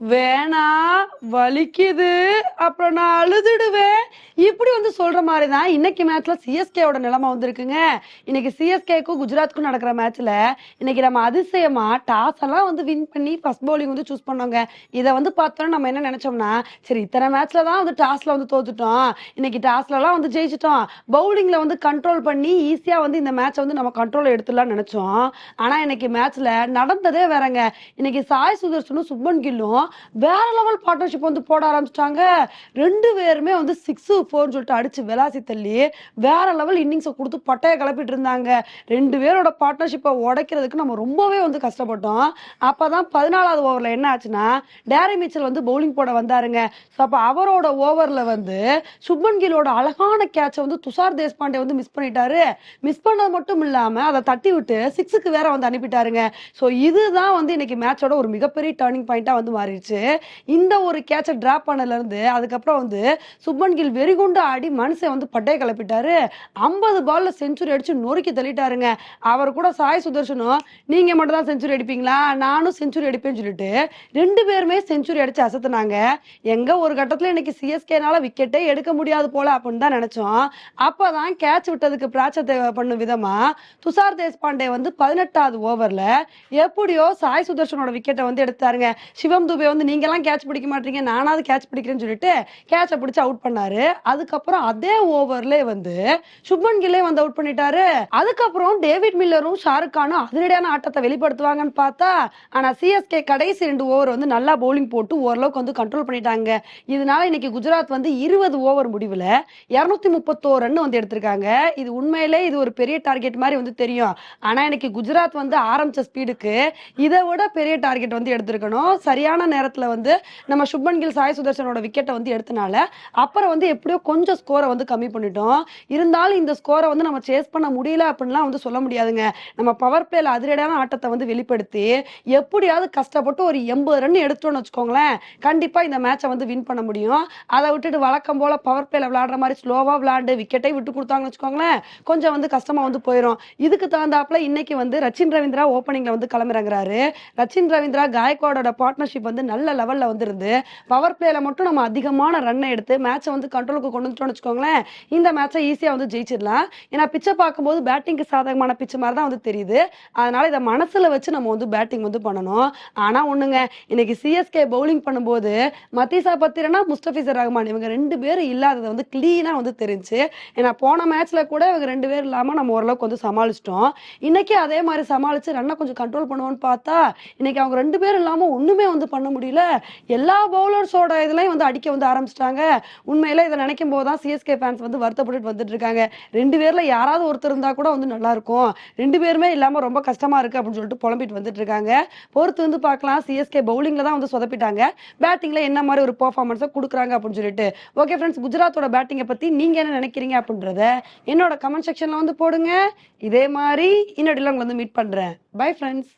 வேணா வலிக்குது அப்புறம் நான் அழுதுடுவேன். இப்படி வந்து சொல்ற மாதிரி தான் இன்னைக்கு மேட்ச்ல சிஎஸ்கேவோட நிலைமை வந்திருக்குங்க. இன்னைக்கு சிஎஸ்கேக்கும் குஜராத்துக்கும் நடக்கிற மேட்ச்ல இன்னைக்கு நம்ம அதிசயமா டாஸ் எல்லாம் வந்து வின் பண்ணி ஃபர்ஸ்ட் பவுலிங் வந்து சூஸ் பண்ணோங்க. இதை வந்து பார்த்தோன்னா நம்ம என்ன நினைச்சோம்னா சரி இத்தனை மேட்ச்ல தான் வந்து டாஸ்ல வந்து தோத்துட்டோம். இன்னைக்கு டாஸ்ல எல்லாம் வந்து ஜெயிச்சிட்டோம். பவுலிங்ல வந்து கண்ட்ரோல் பண்ணி ஈஸியா வந்து இந்த மேட்ச்சை வந்து நம்ம கண்ட்ரோல் எடுத்துடலாம்னு நினைச்சோம். ஆனா இன்னைக்கு மேட்ச்ல நடந்ததே வேறங்க. இன்னைக்கு சாய் சுதர்சனும் சுப்மன் கில்லும் வேற லெவல் பார்ட்னர்ஷிப் வந்து போட ஆரம்பிச்சிட்டாங்க. ரெண்டு பேருமே வந்து சிக்ஸ் ஃபோர்னு சொல்லிட்டு அடிச்சு விளாசி தள்ளி வேற லெவல் இன்னிங்ஸை கொடுத்து பட்டையை கிளப்பிட்டு இருந்தாங்க. ரெண்டு பேரோட பார்ட்னர்ஷிப்பை உடைக்கிறதுக்கு நம்ம ரொம்பவே வந்து கஷ்டப்பட்டோம். அப்போ தான் பதினாலாவது ஓவரில் என்ன ஆச்சுன்னா டேரி மிச்சல் வந்து பவுலிங் போட வந்தாருங்க. ஸோ அப்போ அவரோட ஓவரில் வந்து சுப்மன் கிலோட அழகான கேட்சை வந்து துஷார் தேஷ்பாண்டே வந்து மிஸ் பண்ணிட்டாரு. மிஸ் பண்ணது மட்டும் இல்லாமல் அதை தட்டி விட்டு சிக்ஸுக்கு வேற வந்து அனுப்பிட்டாருங்க. ஸோ இதுதான் வந்து இன்னைக்கு மேட்சோட ஒரு மிகப்பெரிய டேர்னிங் பாயிண்டாக வந்து மாறிடுச்சு. இந்த ஒரு கேட்சை ட்ராப் பண்ணல இருந்து அதுக்கப்புறம் வந்து சுப்மன் கில் வெறிகுண்டு ஆடி மனுஷன் வந்து பட்டையை கிளப்பிட்டாரு. ஐம்பது பால்ல செஞ்சுரி அடிச்சு நொறுக்கி தள்ளிட்டாருங்க. அவர் கூட சாய் சுதர்ஷனும் நீங்க மட்டும் தான் செஞ்சுரி அடிப்பீங்களா? நானும் செஞ்சுரி அடிப்பேன்னு சொல்லிட்டு ரெண்டு பேருமே செஞ்சுரி அடிச்சு அசத்துனாங்க. எங்க ஒரு கட்டத்துல இன்னைக்கு சிஎஸ்கேனால விக்கெட்டே எடுக்க முடியாது போல அப்படின்னு தான் நினைச்சோம். அப்பதான் கேட்ச் விட்டதுக்கு பிராச்சத்தை பண்ணும் விதமா துஷார் தேஷ்பாண்டே வந்து பதினெட்டாவது ஓவர்ல எப்படியோ சாய் சுதர்ஷனோட விக்கெட்டை வந்து எடுத்தாருங்க. சிவம் துபே வந்து நீங்கெல்லாம் கேட்ச் பிடிக்க மாட்டீங்க நானாவது கேட்ச் பிடிக்கிறேன்னு சொல்லிட்டு கேட்சை பிடிச்சி அவுட் பண்ணாரு. அதுக்கப்புறம் அதே ஓவர்ல வந்து சுப்மன் கில்லே வந்து அவுட் பண்ணிட்டாரு. அதுக்கப்புறம் டேவிட் மில்லரும் ஷாருக் கானும் அதிரடியான ஆட்டத்தை வெளிப்படுத்துவாங்கன்னு பார்த்தா ஆனா சிஎஸ்கே கடைசி ரெண்டு ஓவர் வந்து நல்லா பவுலிங் போட்டு ஓரளவுக்கு வந்து கண்ட்ரோல் பண்ணிட்டாங்க. இதனால இன்னைக்கு குஜராத் வந்து இருபது ஓவர் முடிவுல இருநூத்தி முப்பத்தோரு ரன் வந்து எடுத்திருக்காங்க. இது உண்மையிலே இது ஒரு பெரிய டார்கெட் மாதிரி வந்து தெரியும். ஆனா இன்னைக்கு குஜராத் வந்து ஆரம்பிச்ச ஸ்பீடுக்கு இதை விட பெரிய டார்கெட் வந்து எடுத்திருக்கணும். சரியான நேரத்தில் வந்து நம்ம சுப்மன் கில் சாய் சுதர்சனோட விக்கெட்டை வந்து எடுத்தனால அப்புறம் வந்து எப்படியோ கொஞ்சம் ஸ்கோரை வந்து கம்மி பண்ணிட்டோம். இருந்தாலும் இந்த ஸ்கோரை வந்து நம்ம சேஸ் பண்ண முடியல அப்படின்லாம் வந்து சொல்ல முடியாதுங்க. நம்ம பவர் பிளேல அதிரடியான ஆட்டத்தை வந்து வெளிப்படுத்தி எப்படியாவது கஷ்டப்பட்டு ஒரு எண்பது ரன் எடுத்தோம்னு வச்சுக்கோங்களேன் கண்டிப்பாக இந்த மேட்சை வந்து வின் பண்ண முடியும். அதை விட்டுட்டு வழக்கம் போல பவர் பிளேல விளையாடுற மாதிரி ஸ்லோவாக விளையாண்டு விக்கெட்டை விட்டு கொடுத்தாங்கன்னு வச்சுக்கோங்களேன் கொஞ்சம் வந்து கஷ்டமா வந்து போயிடும் இதுக்கு தகுந்தாப்புல இன்னைக்கு வந்து ரச்சின் ரவீந்திரா ஓப்பனிங்ல வந்து கிளம்பிறங்கிறாரு ரச்சின் ரவீந்திரா காயக்வாடோட பார்ட்னர்ஷிப் வந்து நல்ல லெவலில் வந்துருந்து பவர் பிளேல மட்டும் நம்ம அதிகமான ரன்னை எடுத்து மேட்சை வந்து கண்ட்ரோலுக்கு கொண்டு வந்துட்டோம்னு வச்சுக்கோங்களேன். இந்த மேட்சை ஈஸியாக வந்து ஜெயிச்சிடலாம். ஏன்னா பிச்சை பார்க்கும்போது பேட்டிங்க்கு சாதகமான பிச்சு மாதிரி தான் வந்து தெரியுது. அதனால இதை மனசில் வச்சு நம்ம வந்து பேட்டிங் வந்து பண்ணணும். ஆனால் ஒன்றுங்க இன்னைக்கு சிஎஸ்கே பவுலிங் பண்ணும்போது மத்தீசா பத்திரனா முஸ்தபிசர் ரஹ்மான் இவங்க ரெண்டு பேரும் இல்லாதது வந்து கிளீனாக வந்து தெரிஞ்சு ஏன்னா போன மேட்ச்ல கூட இவங்க ரெண்டு பேர் இல்லாமல் நம்ம ஓரளவுக்கு வந்து சமாளிச்சிட்டோம். இன்னைக்கு அதே மாதிரி சமாளிச்சு ரன்னை கொஞ்சம் கண்ட்ரோல் பண்ணுவோன்னு பார்த்தா இன்னைக்கு அவங்க ரெண்டு பேரும் இல்லாமல் ஒன்றுமே வந்து பண்ண முடியல. எல்லா பவுலர்ஸோட இதுலயும் வந்து அடிக்க வந்து ஆரம்பிச்சிட்டாங்க. உண்மையில இதை நினைக்கும் போது தான் சிஎஸ்கே ஃபேன்ஸ் வந்து வருத்தப்பட்டு வந்துட்டு இருக்காங்க. ரெண்டு பேர்ல யாராவது ஒருத்தர் இருந்தா கூட வந்து நல்லா இருக்கும். ரெண்டு பேருமே இல்லாம ரொம்ப கஷ்டமா இருக்கு அப்படின்னு சொல்லிட்டு புலம்பிட்டு வந்துட்டு இருக்காங்க. பொறுத்து வந்து பார்க்கலாம். சிஎஸ்கே பவுலிங்ல தான் வந்து சொதப்பிட்டாங்க. பேட்டிங்ல என்ன மாதிரி ஒரு பெர்ஃபார்மன்ஸை கொடுக்குறாங்க அப்படின்னு சொல்லிட்டு. ஓகே ஃப்ரெண்ட்ஸ் குஜராத்தோட பேட்டிங்கை பத்தி நீங்க என்ன நினைக்கிறீங்க அப்படின்றத என்னோட கமெண்ட் செக்ஷன்ல வந்து போடுங்க. இதே மாதிரி இன்னொடியில் உங்களை வந்து மீட் பண்றேன். Bye friends